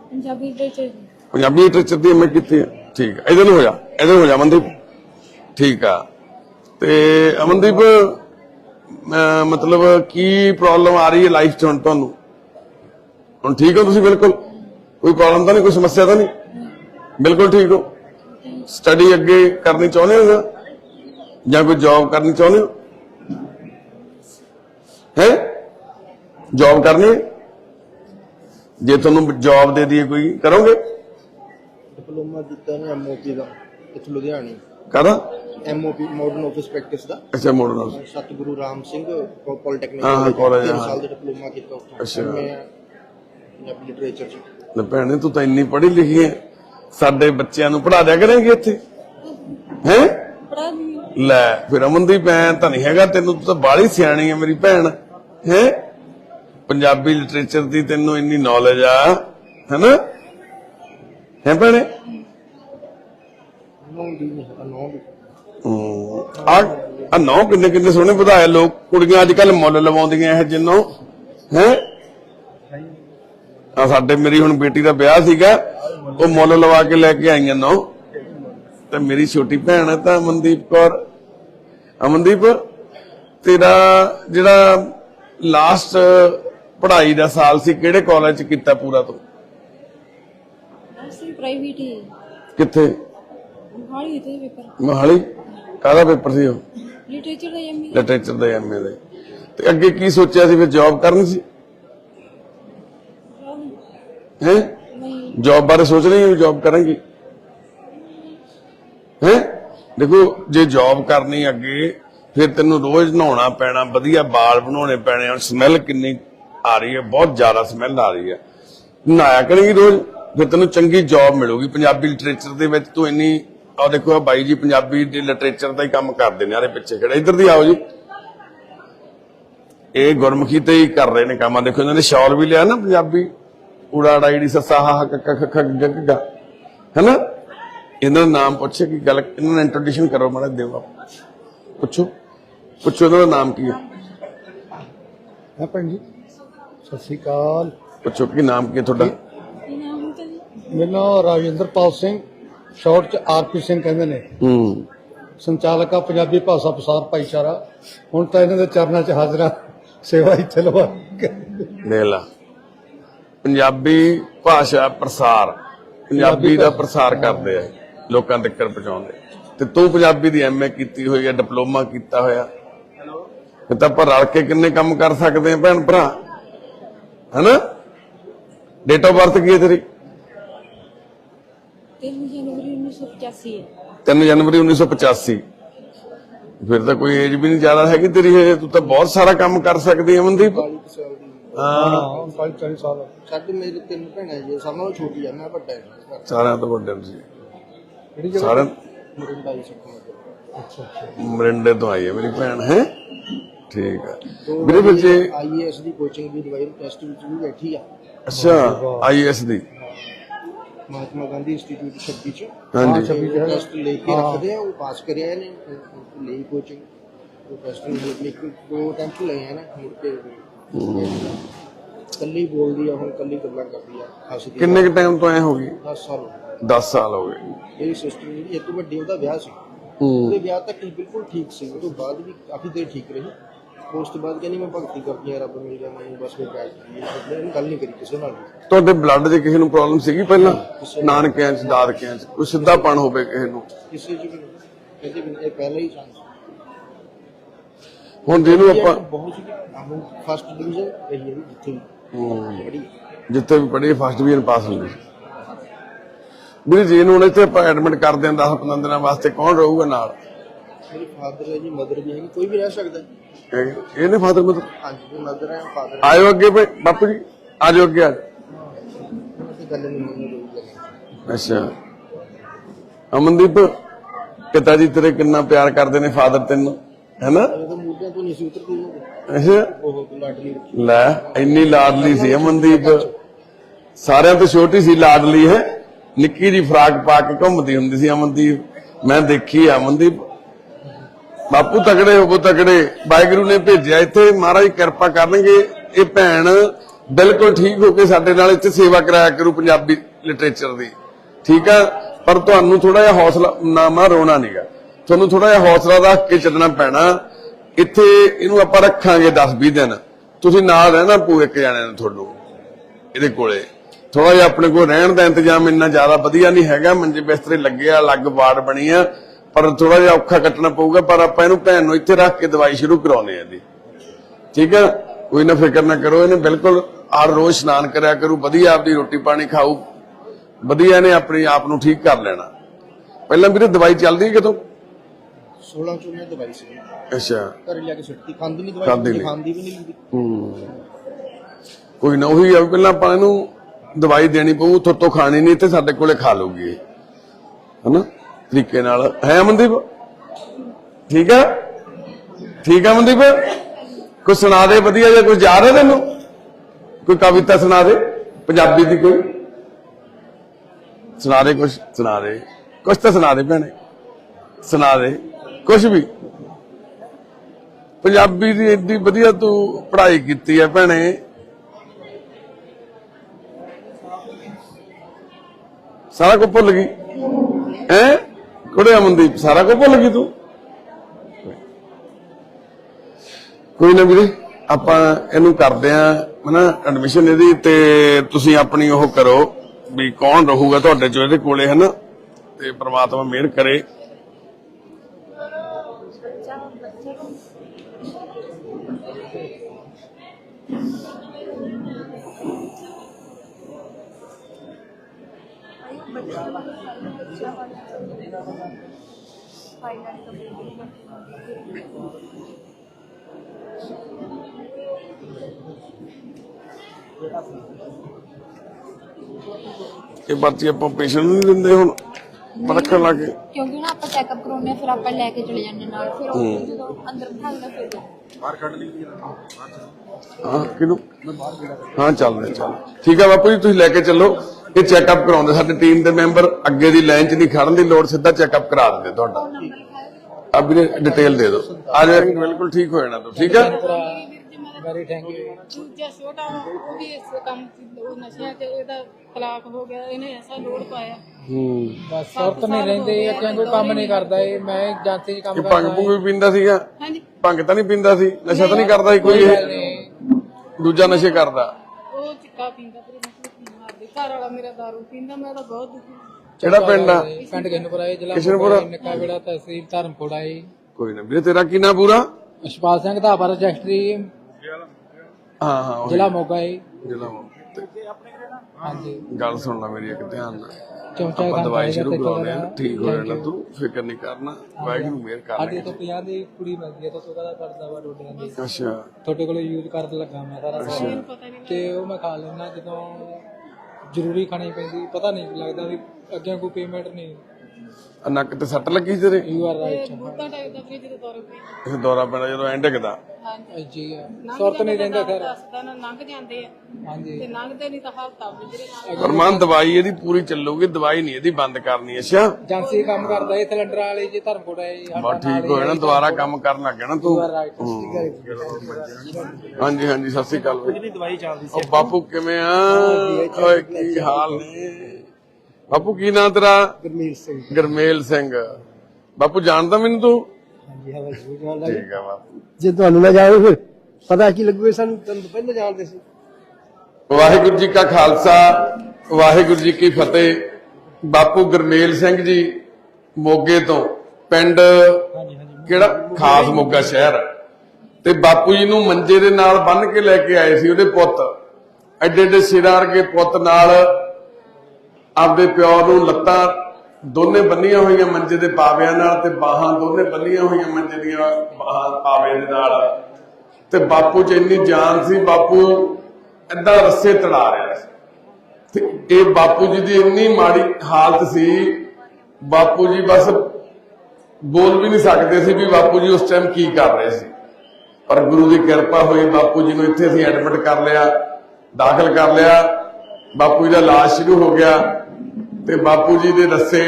ਪੰਜਾਬੀ ਲਿਟਰੇਚਰ ਪੰਜਾਬੀ ਲਿਟਰੇਚਰ ਦੀ ਐਮਏ ਕੀਤੀ ਹੈ। ਠੀਕ ਹੈ। ਇਹਦੇ ਨੂੰ ਹੋ ਜਾ ਨੂੰ ਹੋ ਜਾ ਅਮਨਦੀਪ। ਠੀਕ ਆ। ਤੇ ਅਮਨਦੀਪ ਮਤਲਬ ਕੀ ਪ੍ਰੋਬਲਮ ਆ ਰਹੀ ਹੈ ਲਾਈਫ 'ਚ ਹੁਣ ਤੁਹਾਨੂੰ? ਹੁਣ ਠੀਕ ਹੋ ਤੁਸੀਂ ਬਿਲਕੁਲ? ਕੋਈ ਪ੍ਰੋਬਲਮ ਤਾਂ ਨਹੀਂ, ਕੋਈ ਸਮੱਸਿਆ ਤਾਂ ਨਹੀਂ? ਬਿਲਕੁਲ ਠੀਕ ਹੋ? ਸਟੱਡੀ ਅੱਗੇ ਕਰਨੀ ਚਾਹੁੰਦੇ ਹੋ ਜਾਂ- ਕੋਈ ਜੌਬ ਕਰਨੀ ਚਾਹੁੰਦੇ ਹੋ? ਹੈ? ਜੌਬ ਕਰਨੀ ਜੇ ਤੁਹਾਨੂੰ ਜੌਬ ਦੇ ਦਈਏ ਕੋਈ, ਕਰੋਗੇ? ਡਿਪਲੋਮਾ ਕੀਤਾ ਨੇ ਐਮਓਪੀ ਦਾ ਇੱਥੇ ਲੁਧਿਆਣੇ। ਕਹਦਾ? ਐਮਓਪੀ ਮਾਡਰਨ ਆਫਿਸ ਪ੍ਰੈਕਟਿਸ ਦਾ। ਅੱਛਾ ਮੋੜਨਾ ਸਤਿਗੁਰੂ ਰਾਮ ਸਿੰਘ ਪੋਲੀਟੈਕਨਿਕ ਹਾਂ, ਤਿੰਨ ਹਾਂ। ਸਾਲ ਦਾ ਡਿਪਲੋਮਾ ਕੀਤਾ ਉੱਥੋਂ। ਅੱਛਾ। ਮੈਂ ਪੰਜਾਬੀ ਲਿਟਰੇਚਰ ਚ। ਲੈ ਭੈਣੇ ਤੂੰ ਤਾਂ ਇੰਨੀ ਪੜ੍ਹੀ ਲਿਖੀ ਹੈ ਸਾਡੇ ਬੱਚਿਆਂ ਨੂੰ ਪੜ੍ਹਾ ਦਿਆ ਕਰਾਂਗੇ ਇੱਥੇ। ਹੈ? ਪੜਾ ਦੀ ਲੈ ਫਿਰ ਅਮਨਦੀਪ ਐ ਤਾਂ ਨਹੀਂ ਹੈਗਾ। ਤੈਨੂੰ ਤੂੰ ਤਾਂ ਬਾਹਲੀ ਸਿਆਣੀ ਹੈ ਮੇਰੀ ਭੈਣ। ਹੈ? ਪੰਜਾਬੀ ਲਿਟਰੇਚਰ ਦੀ ਤੈਨੂੰ ਇੰਨੀ ਨੌਲੇਜ ਆ। ਹੈਨਾ? ਹੈ ਭੈਣੇ? ਆ ਆ ਨੌ ਕਿੰਨੇ ਕਿੰਨੇ ਸੋਹਣੇ ਵਧਾਏ ਲੋਕ, ਕੁੜੀਆਂ ਅੱਜ ਕੱਲ ਮੁੱਲ ਲਵਾਉਂਦੀਆਂ ਇਹ ਜਿੰਨੋਂ, ਹੈ? ਆ ਸਾਡੇ ਮੇਰੀ ਹੁਣ ਬੇਟੀ ਦਾ ਵਿਆਹ ਸੀਗਾ, ਉਹ ਮੁੱਲ ਲਵਾ ਕੇ ਲੈ ਕੇ ਆਈਆਂ ਨੌ। ਤੇ ਮੇਰੀ ਛੋਟੀ ਭੈਣ ਹੈ ਤਾਂ ਅਮਨਦੀਪ ਕੌਰ। ਅਮਨਦੀਪ, ਤੇਰਾ ਜਿਹੜਾ ਲਾਸਟ ਪੜ੍ਹਾਈ ਦਾ ਸਾਲ ਸੀ, ਕਿਹੜੇ ਕਾਲਜ ਚ ਕੀਤਾ ਪੂਰਾ ਤੂੰ? ਪ੍ਰਾਈਵੇਟ ਹੀ। ਕਿੱਥੇ? ਹਾਲੀ ਤੇ ਪੇਪਰ। ਮੋਹਾਲੀ? ਕਾਹਦਾ ਪੇਪਰ ਸੀ ਉਹ? ਲਿਟਰੇਚਰ ਦਾ ਐਮਏ ਲਿਟਰੇਚਰ ਦੇ ਐਮਏ ਦੇ। ਤੇ ਅੱਗੇ ਕੀ ਸੋਚਿਆ ਸੀ ਫਿਰ ਜੌਬ ਕਰਨੀ ਸੀ? ਹੈ? ਜੌਬ ਬਾਰੇ ਸੋਚ ਰਹੀ ਹਾਂ ਜੌਬ ਕਰਾਂਗੀ? ਹੈ? ਦੇਖੋ ਜੇ ਜੌਬ ਕਰਨੀ ਅੱਗੇ ਫਿਰ ਤੈਨੂੰ ਰੋਜ਼ ਨਹਾਉਣਾ ਪੈਣਾ ਵਧੀਆ ਵਾਲ ਬਣਾਉਣੇ ਪੈਣੇ ਹੁਣ ਸਮੈਲ ਕਿੰਨੀ ਆ ਰਹੀ ਹੈ ਬਹੁਤ ਜ਼ਿਆਦਾ ਸਮੈਲ ਆ ਰਹੀ ਹੈ। ਨਹਾਇਆ ਕਰੇਗੀ ਰੋਜ਼? ਫਿਰ ਤੈਨੂੰ ਚੰਗੀ ਜੌਬ ਮਿਲੂਗੀ। ਪੰਜਾਬੀ ਲਿਟਰੇਚਰ ਦੇ ਵਿੱਚ ਤੂੰ ਇੰਨੀ ਆ ਦੇਖੋ ਆ ਬਾਈ ਜੀ ਪੰਜਾਬੀ ਦੇ ਲਿਟਰੇਚਰ ਦਾ ਹੀ ਕੰਮ ਕਰਦੇ ਨੇ ਆਰੇ ਪਿੱਛੇ ਖੜੇ। ਇੱਧਰ ਦੀ ਆਓ ਜੀ। ਇਹ ਗੁਰਮੁਖੀ ਤੇ ਹੀ ਕਰ ਰਹੇ ਨੇ ਕੰਮ। ਦੇਖੋ ਇਹਨਾਂ ਨੇ ਸ਼ਾਲ ਵੀ ਲਿਆ ਨਾ ਪੰਜਾਬੀ। ਊੜਾ ਡਾਈੜੀ ਸੱਸਾ ਹਾ ਕੱਕਾ ਖੱਖਾ ਗੱਗ ਹੈਨਾ? ਇਹਨਾਂ ਦਾ ਨਾਮ ਪੁੱਛੇ ਕੀ ਗੱਲ ਇਹਨਾਂ ਦਾ ਇੰਟਰੋਡਕਸ਼ਨ ਕਰੋ ਮਾੜਾ ਦਿਓ ਆਪ। ਪੁੱਛੋ। ਪੁੱਛੋ ਇਹਨਾਂ ਦਾ ਨਾਮ ਕੀ ਹੈ? ਹਾਂ ਭੈਣ ਜੀ। ਸਤਿ ਸ਼੍ਰੀ ਅਕਾਲ। ਪੁੱਛੋ ਕੀ ਨਾਮ ਕੀ ਹੈ ਤੁਹਾਡਾ? ਮੇਰਾ ਨਾਮ ਰਾਜਿੰਦਰਪਾਲ ਸਿੰਘ ਸ਼ਾਰਟ ਚ ਆਰਪੀ ਸਿੰਘ ਕਹਿੰਦੇ ਨੇ। ਹੂੰ। ਸੰਚਾਲਕ ਆ ਪੰਜਾਬੀ ਭਾਸ਼ਾ ਪ੍ਰਸਾਰ ਭਾਈਚਾਰਾ। ਹੁਣ ਤਾਂ ਇਹਨਾਂ ਦੇ ਚਰਨਾਂ 'ਚ ਹਾਜ਼ਰਾ ਸੇਵਾ ਇੱਥੇ ਲਵਾ ਕੇ। ਦੇਖ ਲਾ। ਪੰਜਾਬੀ ਭਾਸ਼ਾ ਪ੍ਰਸਾਰ ਪੰਜਾਬੀ ਦਾ ਪ੍ਰਸਾਰ ਕਰਦੇ ਆ ਲੋਕਾਂ ਤੱਕ ਪਹੁੰਚਾਉਂਦੇ। ਤੇ ਤੂੰ ਪੰਜਾਬੀ ਦੀ ਐਮਏ ਕੀਤੀ ਹੋਈ ਹੈ ਡਿਪਲੋਮਾ ਕੀਤਾ ਹੋਇਆ। ਫਿਰ ਤਾਂ ਆਪਾਂ ਰਲ ਕੇ ਕਿੰਨੇ ਕੰਮ ਕਰ ਸਕਦੇ ਆ ਭੈਣ ਭਰਾ? ਹੈਨਾ? ਡੇਟ ਆਫ ਬਰਥ ਕੀ ਹੈ ਤੇਰੀ? 3 ਜਨਵਰੀ 1985 ਹੈ 3 ਜਨਵਰੀ 1985 ਫਿਰ ਤਾਂ ਕੋਈ ਏਜ ਵੀ ਨਹੀਂ ਜ਼ਿਆਦਾ ਹੈਗੀ ਤੇਰੀ ਹਜੇ, ਤੂੰ ਤਾਂ ਬਹੁਤ ਸਾਰਾ ਕੰਮ ਕਰ ਸਕਦੀ ਹੈ ਮਨਦੀਪ। ਹਾਂ ਹਾਂ। 40 40 ਸਾਲ। ਸਾਡੇ ਮੇਰੇ ਤਿੰਨ ਭੈਣਾਂ ਜੀ ਸਭ ਨਾਲੋਂ ਛੋਟੀ ਆ ਮੈਂ ਵੱਡਾ ਹਾਂ। ਸਾਰਿਆਂ ਤੋਂ ਵੱਡੇ ਸੀ ਕਿਹੜੀ ਜਗ੍ਹਾ? ਸਾਰਿਆਂ ਮਰਿੰਡਾ ਹੀ ਸੁਖਮਾ ਅੱਛਾ ਅੱਛਾ। ਮਰਿੰਡੇ ਤੋਂ ਆਈ ਹੈ ਮੇਰੀ ਭੈਣ ਹੈ? ਠੀਕ ਹੈ ਵੀਰੇ ਬੱਚੇ ਆਈਏਐਸ ਦੀ ਕੋਚਿੰਗ ਵੀ ਦਵਾਈ ਟੈਸਟ ਵਿੱਚ ਵੀ ਬੈਠੀ ਆ। ਅੱਛਾ ਆਈਐਸ ਦੀ। ਮਹਾਤਮਾ ਗਾਂਧੀ ਇੰਸਟੀਚਿਊਟ 26 ਚ। ਹਾਂਜੀ। ਛੱਬੀ ਜਿਹੜਾ ਟੈਸਟ ਲੈ ਕੇ ਰੱਖਦੇ ਆ ਉਹ ਪਾਸ ਕਰਿਆ ਇਹਨੇ ਉਹ ਲਈ ਕੋਚਿੰਗ ਉਹ ਟੈਸਟ ਲੈ ਕੇ ਦੋ ਅਟੈਂਪਟ ਲਏ ਆ ਨਾ ਮੁੜ ਕੇ ਕੱਲੀ ਬੋਲਦੀ ਆ ਹੁਣ ਕੱਲੀ ਗੱਲਾਂ ਕਰਦੀ ਆ ਹੱਸਦੀ ਕਿੰਨੇ ਕੁ ਟਾਈਮ ਤੋਂ ਐ ਹੋ ਗਈ? 10 ਸਾਲ ਹੋ ਗਏ। 10 ਸਾਲ ਹੋ ਗਏ। ਮੇਰੀ ਸਿਸਟਰ ਜਿਹੜੀ ਇਹ ਤੋਂ ਵੱਡੀ ਉਹਦਾ ਵਿਆਹ ਸੀ। ਹੂੰ। ਉਹਦੇ ਵਿਆਹ ਤੱਕ ਹੀ ਬਿਲਕੁਲ ਠੀਕ ਸੀ ਉਹ ਤੋਂ ਬਾਅਦ ਵੀ ਕਾਫੀ ਦੇਰ ਠੀਕ ਰਹੀ। ਉਸ ਤੋਂ ਬਾਅਦ ਕਹਿੰਦੀ ਮੈਂ ਭਗਤੀ ਕਰਦੀ ਆ ਰੱਬ ਮਿਲ ਗਿਆ ਮੈਨੂੰ ਬਸ ਮੈਂ ਬੈਠ ਗਈ ਮੈਂ ਗੱਲ ਨਹੀਂ ਕਰੀ ਕਿਸੇ ਨਾਲ ਵੀ। ਤੁਹਾਡੇ ਬਲੱਡ 'ਚ ਕਿਸੇ ਨੂੰ ਪ੍ਰੋਬਲਮ ਸੀਗੀ ਪਹਿਲਾਂ? ਨਾਨਕਿਆਂ 'ਚ ਦਾਦਕਿਆਂ 'ਚ ਕੋਈ ਸਿੱਧਾਪਣ ਹੋਵੇ ਕਿਸੇ ਨੂੰ? ਕਿਸੇ ਚ ਵੀ ਨਹੀਂ। ਕਹਿੰਦੇ ਵੀ ਇਹ ਪਹਿਲਾ ਹੀ ਚਾਂਸ ਹੁਣ ਜਿਹਨੂੰ ਆਪਾਂ ਬਹੁਤ ਸੀ ਆਹੋ ਫਸਟ ਡਿਵੀਜ਼ਨ ਰਹੀ ਹੈ ਜਿੱਥੇ ਵੀ। ਹੂੰ, ਜਿੱਥੇ ਵੀ ਪੜ੍ਹੀ ਫਸਟ ਡਿਵੀਜ਼ਨ ਪਾਸ ਹੁੰਦੀ ਸੀ ਵੀਰੇ ਜੀ ਨੂੰ ਹੁਣ ਇੱਥੇ ਆਪਾਂ ਐਡਮਿਟ ਕਰਦੇ 10 15 ਦਿਨਾਂ ਵਾਸਤੇ ਕੌਣ ਰਹੂਗਾ ਨਾਲ? ਮੇਰੇ ਫਾਦਰ ਹੈ ਜੀ ਮਦਰ ਵੀ ਹੈਗੀ ਕੋਈ ਵੀ ਰਹਿ ਸਕਦਾ ਹੈ। ਇਹ- ਇਹਨੇ ਫਾਦਰ ਮਤਲਬ ਹਾਂਜੀ ਮੇਰੇ ਮਦਰ ਹੈ ਫਾਦਰ ਆਇਓ ਅੱਗੇ ਬਈ ਬਾਪੂ ਜੀ ਅੱਗੇ ਆ ਹੈ ਗੱਲ ਨਹੀਂ ਮੰਨਣੀ ਕੋਈ ਗੱਲ ਨਹੀਂ। ਅੱਛਾ। ਅਮਨਦੀਪ ਪਿਤਾ ਜੀ ਤੇਰੇ ਕਿੰਨਾ ਪਿਆਰ ਕਰਦੇ ਨੇ ਫਾਦਰ ਤੈਨੂੰ ਹੈਨਾ? ਤੋਂ ਨਹੀਂ ਸੀ ਉਤਰਦੀ ਅੱਛਾ। ਲੈ ਇੰਨੀ ਲਾਡਲੀ ਸੀ ਅਮਨਦੀਪ। ਸਾਰਿਆਂ ਤੋਂ ਛੋਟੀ ਸੀ ਲਾਡਲੀ ਹੈ? ਨਿੱਕੀ ਜੀ ਫਰਾਕ ਪਾ ਕੇ ਘੁੰਮਦੀ ਹੁੰਦੀ ਸੀ ਅਮਨਦੀਪ। ਮੈਂ ਦੇਖੀ ਆ ਅਮਨਦੀਪ ਬਾਪੂ ਤਕੜੇ ਹੋਵੋ ਤਕੜੇ। ਵਾਹਿਗੁਰੂ ਨੇ ਭੇਜਿਆ, ਇੱਥੇ ਮਹਾਰਾਜ ਕਿਰਪਾ ਕਰਨਗੇ। ਇਹ ਭੈਣ ਬਿਲਕੁਲ ਠੀਕ ਹੋ ਕੇ ਸਾਡੇ ਨਾਲ ਇੱਥੇ ਸੇਵਾ ਕਰਾਇਆ ਕਰੂ ਪੰਜਾਬੀ ਲਿਟਰੇਚਰ ਦੀ। ਠੀਕ ਆ? ਪਰ ਤੁਹਾਨੂੰ ਥੋੜਾ ਜਿਹਾ ਹੌਸਲਾ, ਨਾ ਰੋਣਾ ਨਹੀਂਗਾ ਤੁਹਾਨੂੰ ਥੋੜਾ ਜਿਹਾ ਹੌਸਲਾ ਰੱਖ ਕੇ ਚੱਲਣਾ ਪੈਣਾ। ਇੱਥੇ ਇਹਨੂੰ ਆਪਾਂ ਰੱਖਾਂਗੇ 10 20 ਦਿਨ। ਤੁਸੀਂ ਨਾਲ ਰਹਿਣਾ ਪੂ ਇੱਕ ਜਾਣੇ ਨੂੰ ਤੁਹਾਨੂੰ ਇਹਦੇ ਕੋਲੇ। ਥੋੜਾ ਜਿਹਾ ਆਪਣੇ ਕੋਲ ਰਹਿਣ ਦਾ ਇੰਤਜ਼ਾਮ ਇੰਨਾ ਜ਼ਿਆਦਾ ਵਧੀਆ ਨਹੀਂ ਹੈਗਾ। ਮੰਜੇ ਬਿਸਤਰੇ ਲੱਗੇ ਆ, ਅਲੱਗ ਵਾਰਡ ਬਣੀ ਆ। ਪਰ ਥੋੜਾ ਜਿਹਾ ਔਖਾ ਕੱਟਣਾ ਪਊਗਾ ਪਰ ਆਪਾਂ ਇਹਨੂੰ ਭੈਣ ਨੂੰ ਇੱਥੇ ਰੱਖ ਕੇ ਦਵਾਈ ਸ਼ੁਰੂ ਕਰਾਉਣੇ ਆ ਇਹਦੀ। ਠੀਕ ਹੈ? ਕੋਈ ਨਾ ਫਿਕਰ ਨਾ ਕਰੋ ਇਹਨੇ ਬਿਲਕੁਲ ਹਰ ਰੋਜ਼ ਇਸ਼ਨਾਨ ਕਰਿਆ ਕਰੂ ਵਧੀਆ ਆਪਦੀ ਰੋਟੀ ਪਾਣੀ ਖਾਊ ਵਧੀਆ ਇਹਨੇ ਆਪਣੀ ਆਪ ਨੂੰ ਠੀਕ ਕਰ ਲੈਣਾ। ਪਹਿਲਾਂ ਵੀਰੇ ਦਵਾਈ ਚੱਲਦੀ ਹੈ ਕਿਤੋਂ 16 ਚੋਂ ਮੈਂ ਦਵਾਈ ਸੀ। ਅੱਛਾ। ਘਰੇ ਲਿਆ ਕੇ ਸੁੱਟੀ ਖਾਂਦੀ ਨਹੀਂ ਦਵਾਈ। ਖਾਂਦੀ ਵੀ ਨਹੀਂ ਹੂੰ। ਕੋਈ ਨਾ ਉਹੀ ਆ ਪਹਿਲਾਂ ਆਪਾਂ ਇਹਨੂੰ ਦਵਾਈ ਦੇਣੀ ਪਊ ਉੱਥੋਂ ਤੋਂ ਖਾਣੀ ਨਹੀਂ ਤੇ ਸਾਡੇ ਕੋਲੇ ਖਾ ਲਊਗੀ ਹਨਾ? ਤਰੀਕੇ ਨਾਲ। ਹੈ ਅਮਨਦੀਪ ਠੀਕ ਹੈ? ਠੀਕ ਹੈ ਅਮਨਦੀਪ ਕੁਝ ਸੁਣਾ ਦੇ, ਵਧੀਆ ਜਿਹਾ ਕੁਝ ਯਾਦ ਹੈ ਤੈਨੂੰ? ਕੋਈ ਕਵਿਤਾ ਸੁਣਾ ਦੇ, ਪੰਜਾਬੀ ਦੀ ਕੋਈ? ਸੁਣਾ ਦੇ ਕੁਝ ਸੁਣਾ ਦੇ। ਕੁਝ ਤਾਂ ਸੁਣਾ ਦੇ ਭੈਣੇ। ਸੁਣਾ ਦੇ। ਕੁਝ ਵੀ। ਪੰਜਾਬੀ ਦੀ ਇੰਨੀ ਵਧੀਆ ਤੂੰ ਪੜ੍ਹਾਈ ਕੀਤੀ ਹੈ ਭੈਣੇ। ਸਾਰਾ ਕੁਝ ਭੁੱਲ ਗਈ। ਹੈ? ਕੁੜੇ ਅਮਨਦੀਪ ਸਾਰਾ ਕੁਝ ਭੁੱਲ ਗਈ ਤੂੰ? ਕੋਈ ਨਾ ਵੀਰੇ, ਆਪਾਂ ਇਹਨੂੰ ਕਰਦੇ ਆ ਹਨਾ ਐਡਮਿਸ਼ਨ ਇਹਦੀ ਤੇ ਤੁਸੀਂ ਆਪਣੀ ਉਹ ਕਰੋ ਵੀ ਕੌਣ ਰਹੂਗਾ ਤੁਹਾਡੇ ਚੋਂ ਇਹਦੇ ਕੋਲੇ, ਹਨਾ? ਤੇ ਪ੍ਰਮਾਤਮਾ ਮਿਹਰ ਕਰੇ। ਇਹ ਪਰਚੀ ਆਪਾਂ ਪੇਸ਼ੈਂਟ ਨੂੰ ਨਹੀਂ ਦਿੰਦੇ ਹੁਣ ਪਰਖਣ ਲੱਗੇ ਕਿਉਂਕਿ ਨਾ ਆਪਾਂ ਚੈੱਕਅਪ ਕਰਾਉਨੇ ਫਿਰ ਆਪਾਂ ਲੈ ਕੇ ਚਲੇ ਜਾਂਦੇ ਨਾਲ ਫਿਰ ਉਹ ਜਦੋਂ ਅੰਦਰ ਲੈਂਦਾ ਫਿਰ ਹਾਂ ਕਿਨੂੰ ਹਾਂ ਚੱਲ ਰਿਹਾ ਚੱਲ ਠੀਕ ਹੈ ਬਾਪੂ ਜੀ ਤੁਸੀਂ ਲੈ ਕੇ ਚੱਲੋ। ਇਹ ਚੈੱਕਅਪ ਕਰਾਉਂਦੇ ਸਾਡੇ ਟੀਮ ਦੇ ਮੈਂਬਰ ਅੱਗੇ ਦੀ ਲਾਈਨ 'ਚ ਨਹੀਂ ਖੜਨ ਦੀ ਲੋੜ ਸਿੱਧਾ ਚੈੱਕਅਪ ਕਰਾ ਦਿੰਦੇ ਤੁਹਾਡਾ। ਆ ਵੀਰੇ ਡਿਟੇਲ ਦੇ ਦਿਓ। ਆ ਜਾ ਬਿਲਕੁਲ ਠੀਕ ਹੋ ਜਾਣਾ ਤੂੰ ਠੀਕ ਹੈ ਵੈਰੀ ਥੈਂਕ ਯੂ ਦੂਜਾ ਛੋਟਾ ਉਹ ਵੀ ਇਸ ਕੰਮ ਚ ਉਹ ਨਸ਼ਿਆਂ ਤੇ ਇਹਦਾ ਤਲਾਕ ਹੋ ਗਿਆ ਇਹਨੇ ਐਸਾ ਲੋਡ ਪਾਇਆ। ਹੂੰ। ਬਸ ਸੁਰਤ ਨਹੀਂ ਰਹਿੰਦੇ ਇਹ ਕਿਉਂ ਕੋਈ ਕੰਮ ਨਹੀਂ ਕਰਦਾ ਇਹ ਮੈਂ ਜਾਂਤੀ ਚ ਕੰਮ ਇਹ ਭੰਗ ਭੁੰਗ ਵੀ ਪੀਂਦਾ ਸੀਗਾ? ਹਾਂਜੀ। ਭੰਗ ਤਾਂ ਨਹੀਂ ਪੀਂਦਾ ਸੀ? ਨਸ਼ਾ ਤਾਂ ਨਹੀਂ ਕਰਦਾ ਸੀ ਕੋਈ ਇਹ? ਦੂਜਾ ਨਸ਼ੇ ਕਰਦਾ। ਉਹ ਚਿੱਕਾ ਪੀਂਦਾ ਘਰ ਵਾਲਾ ਮੇਰਾ ਦਾਰੂ ਪੀਂਦਾ ਮੈਂ ਤਾਂ ਬਹੁਤ ਦੁਖੀ ਕਿਹੜਾ ਪਿੰਡ ਆ? ਪਿੰਡ ਕਿਸ਼ਨਪੁਰਾ ਹੈ ਜ਼ਿਲ੍ਹਾ ਕਿਸ਼ਨਪੁਰਾ? ਮੋਗਾ, ਨਿੱਕਾ ਵੇੜਾ ਤਹਿਸੀਲ ਧਰਮਪੁਰਾ ਹੈ ਕੋਈ ਨਾ ਵੀਰੇ ਤੇਰਾ ਕੀ ਨਾਂ ਪੂਰਾ? ਅਸ਼ਪਾਲ ਸਿੰਘ ਦਾ ਪਰ ਰਜਿਸਟਰੀ ਹਾਂ ਹਾਂ ਉਹੀ, ਜ਼ਿਲ੍ਹਾ ਮੋਗਾ ਹੈ ਜ਼ਿਲ੍ਹਾ ਮੋਗਾ। ਤੇ ਹਾਂਜੀ। ਗੱਲ ਸੁਣਨਾ ਮੇਰੀ ਇੱਕ ਧਿਆਨ ਨਾਲ। ਚਮਚਾ ਆਪਾਂ ਦਵਾਈ ਹੈ ਸ਼ੁਰੂ ਤੇ ਕਰਾਉਣੇ ਆ ਠੀਕ ਹੋ ਜਾਣਾ ਤੂੰ ਫਿਕਰ ਨਹੀਂ ਕਰਨਾ। ਵਾਹਿਗੁਰੂ ਮਿਹਰ ਕਰ ਸਾਡੇ ਲੈ ਤੋਂ 50 ਦੀ ਕੁੜੀ ਮਿਲਦੀ ਹੈ ਤਾਂ ਤੂੰ ਕਹਦਾ ਕਰਦਾ ਵਾ ਡੋਡਿਆਂ ਦੀ। ਅੱਛਾ। ਤੁਹਾਡੇ ਕੋਲ ਯੂਜ਼ ਕਰਨ ਲੱਗਾ ਮੈਂ ਸਾਰਾ ਸਮਾਨ। ਤੇ ਉਹ ਮੈਂ ਖਾ ਲੈਣਾ ਜਦੋਂ ਜ਼ਰੂਰੀ ਖਾਣੀ ਪੈਂਦੀ ਪਤਾ ਨਹੀਂ ਲੱਗਦਾ ਵੀ ਅੱਗੇ ਕੋਈ ਪੇਮੈਂਟ ਨਹੀਂ। ਨੱਕ ਤੇ ਸੱਟ ਲੱਗੀ ਸੀ ਤੇਰੇ? ਯੂ ਆਰ ਰਾਈਟ ਟਾਈਪ ਦਾ ਦੌਰੇ ਇਹ ਦੌਰਾ ਪੈਣਾ ਜਦੋਂ ਐਂ ਡਿੱਗਦਾ। ਜੀ ਸੁਰਤ ਨਹੀਂ ਰਹਿੰਦਾ ਫਿਰ ਦੱਸਦਾ ਨਾ ਲੰਘ ਜਾਂਦੇ ਆ। ਹਾਂਜੀ। ਤੇ ਲੰਘਦੇ ਨਹੀਂ ਤਾਂ ਹਫਤਾ ਗੁਜ਼ਰੇ ਨਾਲ ਫਰਮਾਨ ਦਵਾਈ ਇਹਦੀ ਪੂਰੀ ਚੱਲੂਗੀ ਦਵਾਈ ਨਹੀਂ ਇਹਦੀ ਬੰਦ ਕਰਨੀ ਅੱਛਾ? ਏਜੰਸੀ ਕੰਮ ਕਰਦਾ ਹੈ ਸਿਲੰਡਰ ਵਾਲੇ ਜੀ ਧਰਮਪੁਰਾ ਹੈ ਜੀ, ਸਾਡਾ ਬਸ ਠੀਕ ਹੋ ਜਾਣਾ ਦੁਬਾਰਾ ਕੰਮ ਕਰਨ ਲੱਗ ਜਾਣਾ ਤੂੰ? ਰਾਈਟ ਹਾਂਜੀ ਹਾਂਜੀ ਸਤਿ ਸ੍ਰੀ ਅਕਾਲ ਬਾਈ। ਦਵਾਈ ਚੱਲਦੀ ਸੀ ਉਹ ਬਾਪੂ ਕਿਵੇਂ ਆ? ਓਏ ਕੀ ਹਾਲ ਨੇ? ਬਾਪੂ ਕੀ ਨਾਂ ਤੇਰਾ? ਗਰਮੀਤ ਸਿੰਘ। ਗਰਮੇਲ ਸਿੰਘ। ਬਾਪੂ ਜਾਣਦਾ ਮੈਨੂੰ ਤੂੰ? ਹਾਂਜੀ ਹਾਂ ਜੀ। ਜਾਣ ਠੀਕ ਆ ਬਾਪੂ ਜੇ। ਤੁਹਾਨੂੰ ਨਾ ਜਾਣੋ ਫਿਰ ਪਤਾ ਕੀ ਲੱਗੂਗਾ ਸਾਨੂੰ ਤੁਹਾਨੂੰ ਤਾਂ ਪਹਿਲਾਂ ਜਾਣਦੇ ਸੀ। ਵਾਹਿਗੁਰੂ ਜੀ ਕਾ ਖਾਲਸਾ ਵਾਹਿਗੁਰੂ ਜੀ ਕੀ ਫਤਿਹ। ਬਾਪੂ ਗਰਮੇਲ ਸਿੰਘ ਜੀ ਮੋਗੇ ਤੋਂ ਪਿੰਡ ਕਿਹੜਾ? ਖਾਸ ਮੋਗਾ ਸ਼ਹਿਰ। ਤੇ ਬਾਪੂ ਜੀ ਨੂੰ ਮੰਜੇ ਦੇ ਨਾਲ ਬੰਨ ਕੇ ਲੈ ਕੇ ਆਏ ਸੀ ਉਹਦੇ ਪੁੱਤ। ਐਡੇ ਐਡੇ ਸਿਰਾਂ ਵਰਗੇ ਪੁੱਤ ਨਾਲ ਆਪਦੇ ਪਿਓ ਨੂੰ ਲੱਤਾਂ ਦੋਨੇ ਬੰਨੀਆਂ ਹੋਈਆਂ ਮੰਜੇ ਦੇ ਪਾਵਿਆਂ ਨਾਲ ਤੇ ਬਾਹਾਂ ਦੋਨੇ ਬੰਨੀਆਂ ਹੋਈਆਂ ਮੰਜੇ ਦੀਆਂ ਬਾਹਾਂ ਦੇ ਨਾਲ। ਤੇ ਬਾਪੂ 'ਚ ਇੰਨੀ ਜਾਨ ਸੀ, ਬਾਪੂ ਏਦਾਂ ਰੱਸੇ ਤੜਾ ਰਿਹਾ ਸੀ। ਤੇ ਇਹ ਬਾਪੂ ਜੀ ਦੀ ਇੰਨੀ ਮਾੜੀ ਹਾਲਤ ਸੀ, ਬਾਪੂ ਜੀ ਬਸ ਬੋਲ ਵੀ ਨਹੀਂ ਸਕਦੇ ਸੀ ਵੀ ਬਾਪੂ ਜੀ ਉਸ ਟਾਈਮ ਕੀ ਕਰ ਰਹੇ ਸੀ। ਪਰ ਗੁਰੂ ਦੀ ਕਿਰਪਾ ਹੋਈ, ਬਾਪੂ ਜੀ ਨੂੰ ਇੱਥੇ ਅਸੀਂ ਐਡਮਿਟ ਕਰ ਲਿਆ, ਦਾਖਲ ਕਰ ਲਿਆ। ਬਾਪੂ ਜੀ ਦਾ ਇਲਾਜ ਸ਼ੁਰੂ ਹੋ ਗਿਆ। ਤੇ ਬਾਪੂ ਜੀ ਦੇ ਰੱਸੇ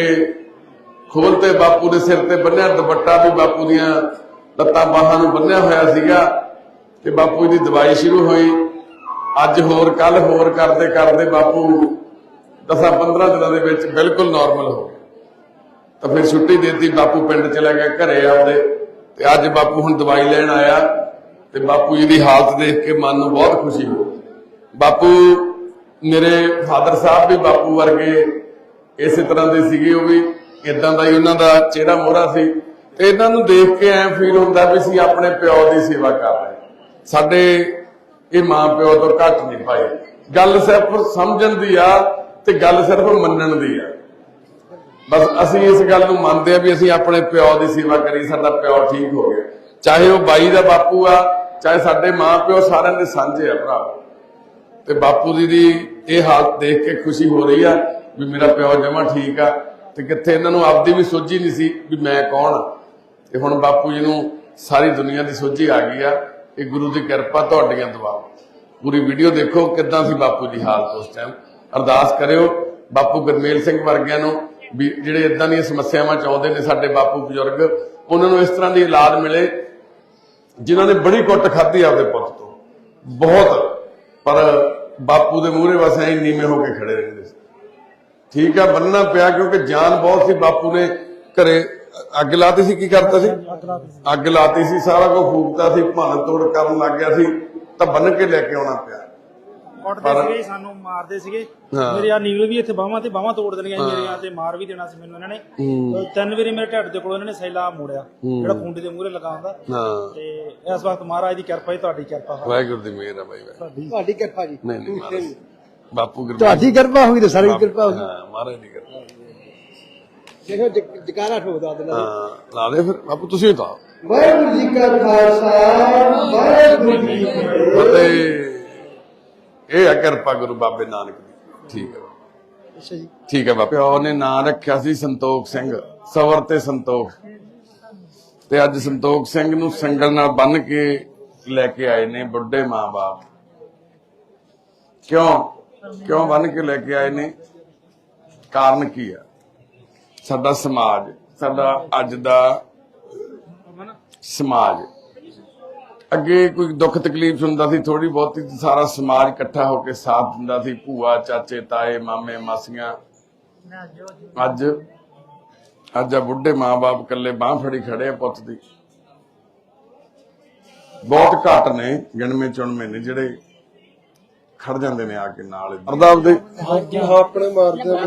ਖੋਲਤੇ ਬਾਪੂ ਦੇ ਸਿਰ ਤੇ ਬੰਨਿਆ, ਦੁਪੱਟਾ ਵੀ ਬਾਪੂ ਦੀਆਂ ਲੱਤਾਂ ਬਾਹਾਂ ਨੂੰ ਬੰਨਿਆ ਹੋਇਆ ਸੀਗਾ ਤੇ ਬਾਪੂ ਜੀ ਦੀ ਦਵਾਈ ਸ਼ੁਰੂ ਹੋਈ। ਅੱਜ ਹੋਰ ਕੱਲ ਹੋਰ ਕਰਦੇ ਕਰਦੇ ਬਾਪੂ 10-15 ਦਿਨਾਂ ਦੇ ਵਿੱਚ ਬਿਲਕੁਲ ਨਾਰਮਲ ਹੋ ਗਿਆ। ਤਾਂ ਫਿਰ ਛੁੱਟੀ ਦੇਤੀ, ਬਾਪੂ ਪਿੰਡ ਚਲਾ ਗਿਆ ਘਰੇ ਆਉਂਦੇ ਤੇ ਅੱਜ ਬਾਪੂ ਹੁਣ ਦਵਾਈ ਲੈਣ ਆਇਆ ਤੇ ਬਾਪੂ ਜੀ ਦੀ ਹਾਲਤ ਦੇਖ ਕੇ ਮਨ ਨੂੰ ਬਹੁਤ ਖੁਸ਼ੀ ਹੋਈ। ਬਾਪੂ, ਮੇਰੇ ਫਾਦਰ ਸਾਹਿਬ ਵੀ ਬਾਪੂ ਵਰਗੇ ਇਸੇ ਤਰ੍ਹਾਂ ਦੇ ਸੀਗੇ ਉਹ ਵੀ ਇਦਾਂ ਦਾ ਹੀ ਉਹਨਾਂ ਦਾ ਚਿਹਰਾ ਮੋਹਰਾ ਸੀ। ਤੇ ਇਹਨਾਂ ਨੂੰ ਦੇਖ ਕੇ ਐ ਫੀਲ ਹੁੰਦਾ ਵੀ ਅਸੀਂ ਆਪਣੇ ਪਿਓ ਦੀ ਸੇਵਾ ਕਰ ਰਹੇ ਸਾਡੇ ਇਹ ਮਾਂ ਪਿਓ ਤੋਂ ਘੱਟ ਨਹੀਂ ਪਾਈ ਗੱਲ ਸਿਰਫ ਸਮਝਣ ਦੀ ਆ ਤੇ ਗੱਲ ਸਿਰਫ ਮੰਨਣ ਦੀ ਆ। ਬਸ ਅਸੀਂ ਇਸ ਗੱਲ ਨੂੰ ਮੰਨਦੇ ਆ ਵੀ ਅਸੀਂ ਆਪਣੇ ਪਿਓ ਦੀ ਸੇਵਾ ਕਰੀ, ਸਾਡਾ ਪਿਓ ਠੀਕ ਹੋ ਗਿਆ। ਚਾਹੇ ਉਹ ਬਾਈ ਦਾ ਬਾਪੂ ਆ, ਚਾਹੇ ਸਾਡੇ ਮਾਂ ਪਿਓ ਸਾਰਿਆਂ ਦੇ ਸਾਂਝੇ ਆ ਭਰਾ। ਤੇ ਬਾਪੂ ਜੀ ਦੀ ਇਹ ਹਾਲਤ ਦੇਖ ਕੇ ਖੁਸ਼ੀ ਹੋ ਰਹੀ ਆ ਵੀ ਮੇਰਾ ਪਿਓ ਜਮਾ ਠੀਕ ਆ ਤੇ ਕਿੱਥੇ ਇਹਨਾਂ ਨੂੰ ਆਪਦੀ ਵੀ ਸੋਝੀ ਨਹੀਂ ਸੀ ਵੀ ਮੈਂ ਕੌਣ ਤੇ ਹੁਣ ਬਾਪੂ ਜੀ ਨੂੰ ਸਾਰੀ ਦੁਨੀਆ ਦੀ ਸੋਝੀ ਆ ਗਈ ਆ। ਇਹ ਗੁਰੂ ਦੀ ਕਿਰਪਾ ਤੁਹਾਡੀਆਂ ਦੁਆਵਾਂ। ਪੂਰੀ ਵੀਡੀਓ ਦੇਖੋ ਕਿੱਦਾਂ ਸੀ ਬਾਪੂ ਦੀ ਹਾਲਤ ਉਸ ਟਾਈਮ ਅਰਦਾਸ ਕਰਿਓ ਬਾਪੂ ਗੁਰਮੇਲ ਸਿੰਘ ਵਰਗਿਆਂ ਨੂੰ ਵੀ ਜਿਹੜੇ ਇਦਾਂ ਦੀਆਂ ਸਮੱਸਿਆਵਾਂ ਚ ਨੇ ਸਾਡੇ ਬਾਪੂ ਬਜ਼ੁਰਗ, ਉਹਨਾਂ ਨੂੰ ਇਸ ਤਰ੍ਹਾਂ ਦੀ ਔਲਾਦ ਮਿਲੇ ਜਿਨ੍ਹਾਂ ਨੇ ਬੜੀ ਕੁੱਟ ਖਾਧੀ ਆਪਦੇ ਪੁੱਤ ਤੋਂ। ਬਹੁਤ। ਪਰ ਬਾਪੂ ਦੇ ਮੂਹਰੇ ਬਸ ਐਂ ਨੀਵੇਂ ਹੋ ਕੇ ਖੜੇ ਰਹਿੰਦੇ ਸੀ। ਠੀਕ ਆ ਬੰਨਣਾ ਪਿਆ ਕਿਉਂਕਿ ਜਾਨ ਬਹੁਤ ਸੀ ਬਾਪੂ ਨੇ ਘਰੇ ਅੱਗ ਲਾਤੀ ਸੀ ਕੀ ਕਰਤਾ ਸੀ? ਅੱਗ ਲਾਤੀ ਸੀ। ਸਾਰਾ ਕੁਝ ਫੂਕਤਾ ਸੀ ਭੰਨ ਤੋੜ ਕਰਨ ਲੱਗ ਗਿਆ ਸੀ ਤਾਂ ਬੰਨ ਕੇ ਲੈ ਕੇ ਆਉਣਾ ਪਿਆ। ਕੁੱਟਦੇ ਸੀਗੇ ਸਾਨੂੰ ਮਾਰਦੇ ਸੀਗੇ। ਹਾਂ। ਮੇਰੇ ਆ ਨੀਲ ਵੀ ਇੱਥੇ ਬਾਹਾਂ ਤੇ ਬਾਹਾਂ ਤੋੜ ਦੇਣੀਆਂ ਸੀ ਮੇਰੇ ਆ ਤੇ ਮਾਰ ਵੀ ਦੇਣਾ ਸੀ ਮੈਨੂੰ ਇਹਨਾਂ ਨੇ। ਤਿੰਨ ਵਾਰੀ ਮੇਰੇ ਢਿੱਡ ਦੇ ਕੋਲੋਂ ਇਹਨਾਂ ਨੇ ਸੈਲਾ ਮੋੜਿਆ ਜਿਹੜਾ ਖੁੰਡੀ ਦੇ ਮੂਹਰੇ ਲਗਾ ਹੁੰਦਾ ਹਾਂ। ਤੇ ਇਸ ਵਕਤ ਮਹਾਰਾਜ ਦੀ ਕਿਰਪਾ ਹੀ ਤੁਹਾਡੀ ਕਿਰਪਾ। ਵਾਹਿਗੁਰੂ ਦੀ ਮਿਹਰ ਆ ਬਾਈ। ਤੁਹਾਡੀ ਕਿਰਪਾ ਜੀ। ਨਹੀਂ ਨਹੀਂ ਮਹਾਰਾਜ। ਬਾਪੂ ਗੁਰੂ ਤੁਹਾਡੀ ਕਿਰਪਾ ਹੋਈ ਤੇ ਸਾਰੀ ਕਿਰਪਾ ਹੋਈ। ਹਾਂ ਮਹਾਰਾਜ ਦੀ ਕਿਰਪਾ। ਦੇਖੋ ਜਗਾਰਾ ਠੋਕਦਾ ਦਿੰਦਾ ਹਾਂ ਲਾ ਦੇ ਫਿਰ। ਬਾਪੂ ਤੁਸੀਂ ਤਾਂ। ਵਾਹਿਗੁਰੂ ਜੀ ਕਾ ਖਾਲਸਾ ਵਾਹਿਗੁਰੂ ਜੀ ਕੀ ਫਤਿਹ। ਇਹ ਆ ਕਿਰਪਾ ਗੁਰੂ ਬਾਬੇ ਨਾਨਕ ਦੀ। ਠੀਕ ਹੈ। ਅੱਛਾ ਜੀ। ਠੀਕ ਹੈ ਬਾਪੂ ਪਿਓ ਨੇ ਨਾਂ ਰੱਖਿਆ ਸੀ ਸੰਤੋਖ ਸਿੰਘ। ਸਵਰ ਤੇ ਸੰਤੋਖ। ਤੇ ਅੱਜ ਸੰਤੋਖ ਸਿੰਘ ਨੂੰ ਸੰਗਲ ਨਾਲ ਬੰਨ ਕੇ ਲੈ ਕੇ ਆਏ ਨੇ ਬੁੱਢੇ ਮਾਂ-ਬਾਪ। ਕਿਉਂ? ਕਿਉਂ ਬੰਨ ਕੇ ਲੈ ਕੇ ਆਏ ਨੇ? ਕਾਰਨ ਕੀ ਆ? ਸਾਡਾ ਸਮਾਜ, ਸਾਡਾ ਅੱਜ ਦਾ ਸਮਾਜ। ਅੱਗੇ ਕੋਈ ਦੁੱਖ ਤਕਲੀਫ ਹੁੰਦਾ ਸੀ ਥੋੜੀ ਬਹੁਤੀ ਸਾਰਾ ਸਮਾਜ ਇਕੱਠਾ ਹੋ ਕੇ ਸਾਥ ਦਿੰਦਾ ਸੀ, ਭੂਆ, ਚਾਚੇ, ਤਾਏ, ਮਾਮੇ, ਮਾਸੀਆਂ। ਅੱਜ ਅੱਜ ਆ ਬੁੱਢੇ ਮਾਂ-ਬਾਪ ਇਕੱਲੇ ਬਾਹ ਫੜੀ ਖੜੇ ਆ ਪੁੱਤ ਦੀ। ਬਹੁਤ ਘੱਟ ਨੇ ਗਿਣਵੇਂ ਚੁਣਵੇਂ ਨੇ ਜਿਹੜੇ ਖੜ ਜਾਂਦੇ ਨੇ ਆ ਕੇ ਨਾਲ ਅਰਦਾਬ ਦੇ ਹਾਂ ਆਪਣੇ ਮਾਰਦੇ ਆ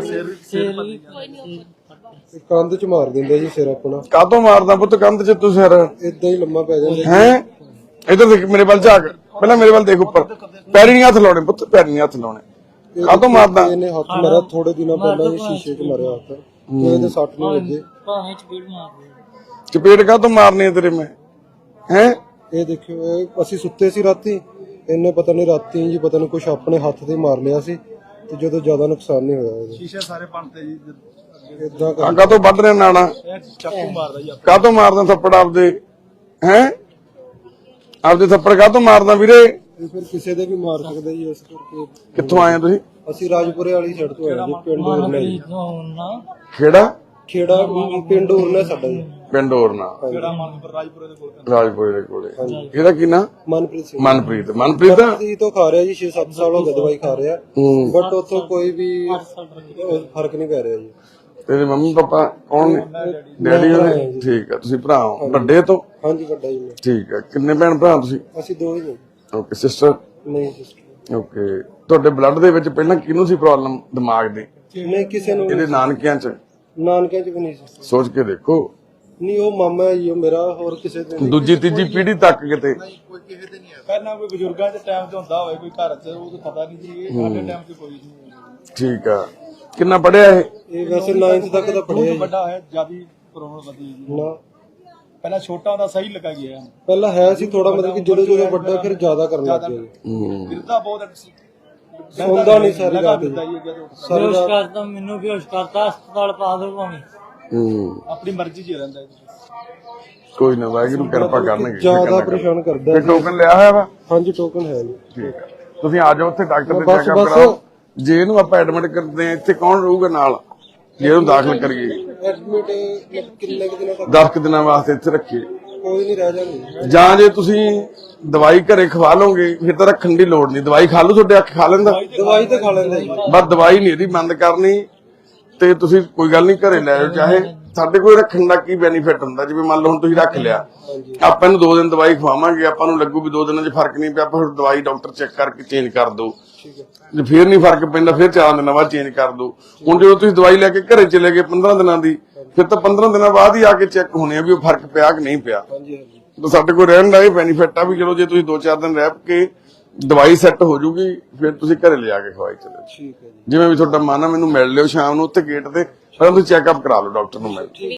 ਕੰਧ ਚ ਮਾਰ ਦਿੰਦੇ ਜੀ ਸਿਰ ਆਪਣਾ। ਕਾਤੋਂ ਮਾਰਦਾ ਪੁੱਤ ਕੰਧ 'ਚ ਤੂੰ ਸਿਰ? ਇਦਾਂ ਹੀ ਲੰਮਾ ਪੈ ਜਾਂਦਾ। ਹੈ? ਇਧਰ ਦੇਖ ਮੇਰੇ ਵੱਲ ਝਾਕ। ਪਹਿਲਾਂ ਮੇਰੇ ਵੱਲ ਦੇਖ ਉੱਪਰ। ਪੈਰੀ ਨਹੀਂ ਹੱਥ ਲਾਉਣੇ ਪੁੱਤ ਪੈਰੀ ਨਹੀਂ ਹੱਥ ਲਾਉਣੇ। ਕਾਤੋਂ ਮਾਰਦਾ? ਇਹਨੇ ਹੱਥ ਮਾਰਿਆ ਥੋੜੇ ਦਿਨਾਂ ਪਹਿਲਾਂ ਜੀ ਸ਼ੀਸ਼ੇ 'ਚ ਮਾਰਿਆ ਹੱਥ। ਤੇ ਇਹਦੇ ਸੱਟ ਨਹੀਂ ਲੱਗੇ। ਚਪੇੜ ਕਾਤੋਂ ਮਾਰਨੀ ਹੈ ਤੇਰੇ ਮੈਂ? ਹੈ? ਇਹ ਦੇਖਿਓ ਇਹ ਅਸੀਂ ਸੁੱਤੇ ਸੀ ਰਾਤੀ। ਇਹਨੇ ਪਤਾ ਨਹੀਂ ਰਾਤੀ ਜੀ ਪਤਾ ਨਹੀਂ ਕੁਝ ਆਪਣੇ ਹੱਥ ਤੇ ਮਾਰ ਲਿਆ ਸੀ ਤੇ ਜਦੋਂ ਜ਼ਿਆਦਾ ਨੁਕਸਾਨ ਨਹੀਂ ਹੋਇਆ ਇਹਦਾ। ਸ਼ੀਸ਼ੇ ਸਾਰੇ ਪੰਤੇ ਜੀ ਇਦਾਂ ਆ ਕਾਤੋਂ ਵੱਢ ਰਿਹਾ ਨਾਣਾ? ਚਾਕੂ ਮਾਰਦਾ ਜੀ ਕਾਤੋਂ ਮਾਰਦਾ ਥੱਪੜ ਆਪਦੇ? ਹੈ? ਆਪਦੇ ਥੱਪੜ ਕਾਤੋਂ ਮਾਰਦਾ ਵੀਰੇ? ਇਹ ਫਿਰ ਕਿਸੇ ਦੇ ਵੀ ਮਾਰ ਸਕਦਾ ਜੀ ਇਸ ਕਰਕੇ ਕਿੱਥੋਂ ਆਏ ਹੋ ਤੁਸੀਂ? ਅਸੀਂ ਰਾਜਪੁਰੇ ਵਾਲੀ ਸਾਈਡ ਤੋਂ ਆਏ ਜੀ ਪਿੰਡ ਉਰਨਾ ਜੀ ਖੇੜਾ ਖੇੜਾ ਪਿੰਡ ਉਰਨਾ ਸਾਡਾ ਜੀ। ਪਿੰਡ ਔਰਨਾ ਕਿਹੜਾ ਮਨਪੁਰ ਰਾਜਪੁਰੇ ਦੇ ਕੋਲ ਰਾਜਪੁਰੇ ਦੇ ਕੋਲੇ। ਇਹਦਾ ਕੀ ਨਾਂ? ਮਨਪ੍ਰੀਤ ਸਿੰਘ। ਮਨਪ੍ਰੀਤ। ਮਨਪ੍ਰੀਤ? ਜੀ ਤੋਂ ਖਾ ਰਿਹਾ ਜੀ 6-7 ਸਾਲ ਹੋ ਗਏ ਦਵਾਈ ਖਾ ਰਿਹਾ। ਹੂੰ। ਬਟ ਉੱਥੋਂ ਕੋਈ ਵੀ ਫ਼ਰਕ ਨਹੀਂ ਪੈ ਰਿਹਾ ਜੀ। ਤੇਰੇ ਮੰਮੀ ਪਾਪਾ ਕੌਣ ਨੇ? ਡੈਡੀ। ਨੇ ਠੀਕ ਆ ਤੁਸੀਂ ਭਰਾ ਹੋ। ਵੱਡੇ ਤੋਂ? ਹਾਂਜੀ ਵੱਡਾ ਜੀ ਮੈਂ। ਠੀਕ ਆ ਕਿੰਨੇ ਭੈਣ ਭਰਾ ਤੁਸੀਂ? ਅਸੀਂ ਦੋ ਹੀ ਹਾਂ ਓਕੇ ਸਿਸਟਰ ਨਹੀਂ ਸਿਸਟਰ ਓਕੇ ਤੁਹਾਡੇ ਬਲੱਡ ਦੇ ਵਿੱਚ ਪਹਿਲਾਂ ਕਿਹਨੂੰ ਸੀ ਪ੍ਰੋਬਲਮ ਦਿਮਾਗ ਦੀ? ਨਹੀਂ ਕਿਸੇ ਨੂੰ ਇਹਦੇ ਨਾਨਕਿਆਂ ਚ? ਨਾਨਕਿਆਂ ਚ ਵੀ ਨਹੀਂ ਸੀ। ਸੋਚ ਕੇ ਦੇਖੋ। ਨਹੀਂ ਉਹ ਮਾਮਾ ਹੈ ਜੀ ਉਹ ਮੇਰਾ ਹੋਰ ਕਿਸੇ ਦੇ ਨਹੀਂ। ਦੂਜੀ ਤੀਜੀ ਪੀੜ੍ਹੀ ਤੱਕ ਕਿਤੇ। ਪਹਿਲਾਂ ਕੋਈ ਬਜ਼ੁਰਗਾਂ ਦੇ ਟਾਈਮ ਤੇ ਹੁੰਦਾ ਹੋਵੇ ਕੋਈ ਘਰ 'ਚ ਉਹ ਤਾਂ ਪਤਾ ਨਹੀਂ ਸੀ ਇਹ ਸਾਡੇ ਟਾਈਮ 'ਚ ਕੋਈ ਨਹੀਂ ਠੀਕ ਆ। ਕਿੰਨਾ ਪੜਿਆ ਇਹ? ਇਹ ਵੈਸੇ 9th ਤੱਕ ਤਾਂ ਪੜਿਆ ਜੀ ਵੱਡਾ ਹੈ ਜਿਆਦੀ ਪ੍ਰੋਬਲਮ ਵਧੀ ਜੀ ਨਾ। ਪਹਿਲਾਂ ਛੋਟਾ ਹੁੰਦਾ ਸਹੀ ਲੱਗਾ ਗਿਆ। ਪਹਿਲਾਂ ਹੈ ਸੀ ਥੋੜਾ ਮਤਲਬ ਕਿ ਜਦੋਂ ਜਦੋਂ ਵੱਡਾ ਫਿਰ ਜ਼ਿਆਦਾ ਕਰਨ ਲੱਗ ਗਿਆ। ਜੀ ਹੂੰ ਗਿਰਦਾ ਬਹੁਤ ਸੌਂਦਾ ਨਹੀਂ ਸਾਰੀ ਰਾਤ। ਜੀ ਜਦੋਂ ਸਾਰੀ ਰਾਤ। ਕਰਦਾ ਮੈਨੂੰ ਵੀ ਹੋਸ਼ ਕਰਤਾ ਹਸਪਤਾਲ ਪਾ ਦੋ ਭਾਵੇਂ। ਹੂੰ। ਆਪਣੀ ਮਰਜ਼ੀ 'ਚ ਹੀ ਰਹਿੰਦਾ ਜੀ। ਕੋਈ ਨਾ ਵਾਹਿਗੁਰੂ ਕਿਰਪਾ ਕਰਨਗੇ ਜ਼ਿਆਦਾ ਪਰੇਸ਼ਾਨ ਕਰਦਾ ਤੇ ਟੋਕਨ ਲਿਆ ਹੋਇਆ ਵਾ? ਹਾਂਜੀ ਟੋਕਨ ਹੈ ਜੀ। ਠੀਕ ਆ। ਤੁਸੀਂ ਆ ਜਾਓ ਉੱਥੇ ਡਾਕਟਰ ਦੇ ਚੈੱਕਅਪ। ਕਰਾਓ। ਜੇ ਇਹਨੂੰ ਆਪਾਂ ਐਡਮਿਟ ਕਰਦੇ ਆ ਇੱਥੇ ਕੌਣ ਰਹੂਗਾ ਨਾਲ? ਜੇ ਇਹਨੂੰ ਦਾਖਲ ਕਰੀਏ। ਐਡਮਿਟ ਕਿੰਨੇ ਦਿਨਾਂ ਤੱਕ? 10 ਕੁ ਦਿਨਾਂ ਵਾਸਤੇ ਇੱਥੇ ਰੱਖੀਏ। ਕੋਈ ਨਹੀਂ ਰਹਿ ਜਾਣਗੇ ਜਾਂ ਜੇ ਤੁਸੀਂ ਦਵਾਈ ਘਰੇ ਖਵਾ ਲਓਗੇ ਫਿਰ ਤਾਂ ਰੱਖਣ ਦੀ ਲੋੜ ਨਹੀਂ। ਦਵਾਈ ਖਾ ਲਓ ਤੁਹਾਡੇ ਅੱਖ ਖਾ ਲੈਂਦਾ? ਦਵਾਈ ਤਾਂ ਖਾ ਲੈਂਦਾ ਜੀ। ਬਸ ਦਵਾਈ ਨਹੀਂ ਇਹਦੀ ਬੰਦ ਕਰਨੀ। ਤੇ ਤੁਸੀਂ ਕੋਈ ਗੱਲ ਨਹੀਂ ਘਰੇ ਲੈ ਜਾਓ। ਚਾਹੇ ਸਾਡੇ ਕੋਲ ਰੱਖਣ ਦਾ ਕੀ ਬੈਨੀਫਿਟ ਹੁੰਦਾ? ਜਿਵੇਂ ਮੰਨ ਲਓ ਹੁਣ ਤੁਸੀਂ ਰੱਖ ਲਿਆ। ਆਪਾਂ ਨੂੰ ਦੋ ਦਿਨ ਦਵਾਈ ਖਵਾਵਾਂਗੇ ਆਪਾਂ ਨੂੰ ਲੱਗੂ ਵੀ ਦੋ ਦਿਨਾਂ 'ਚ ਫ਼ਰਕ ਨਹੀਂ ਪਿਆ। ਆਪਾਂ ਫਿਰ ਦਵਾਈ ਡਾਕਟਰ ਚੈੱਕ ਕਰਕੇ ਚੇਂਜ ਕਰ ਦਿਓ ਜੇ ਫਿਰ ਨਹੀਂ ਫ਼ਰਕ ਪੈਂਦਾ ਫਿਰ ਚਾਰ ਦਿਨਾਂ ਬਾਅਦ ਚੇਂਜ ਕਰ ਦਿਓ ਹੁਣ ਜਦੋਂ ਤੁਸੀਂ ਦਵਾਈ ਲੈ ਕੇ ਘਰੇ ਚਲੇ ਗਏ 15 ਦਿਨਾਂ ਦੀ ਫਿਰ ਤਾਂ 15 ਦਿਨਾਂ ਬਾਅਦ ਹੀ ਆ ਕੇ ਚੈੱਕ ਹੋਣੇ ਆ ਵੀ ਉਹ ਫ਼ਰਕ ਪਿਆ ਕਿ ਨਹੀਂ ਪਿਆ। ਹਾਂਜੀ ਹਾਂਜੀ। ਤਾਂ ਸਾਡੇ ਕੋਲ ਰਹਿਣ ਦਾ ਇਹ ਬੈਨੀਫਿਟ ਆ ਵੀ ਚਲੋ ਜੇ ਤੁਸੀਂ 2-4 ਦਿਨ ਰਹਿ ਕੇ ਦਵਾਈ ਸੈੱਟ ਹੋ ਜੂਗੀ ਫਿਰ ਤੁਸੀਂ ਘਰੇ ਲਿਆ ਕੇ ਖਵਾਈ ਚਲੋ ਠੀਕ ਹੈ ਜੀ। ਜਿਵੇਂ ਵੀ ਤੁਹਾਡਾ ਮਨ ਆ ਮੈਨੂੰ ਮਿਲ ਲਿਓ ਸ਼ਾਮ ਨੂੰ ਉੱਥੇ ਗੇਟ ਤੇ ਪਹਿਲਾਂ ਤੁਸੀਂ ਚੈੱਕਅਪ ਕਰਾ ਲਓ ਡਾਕਟਰ ਨੂੰ ਮਿਲ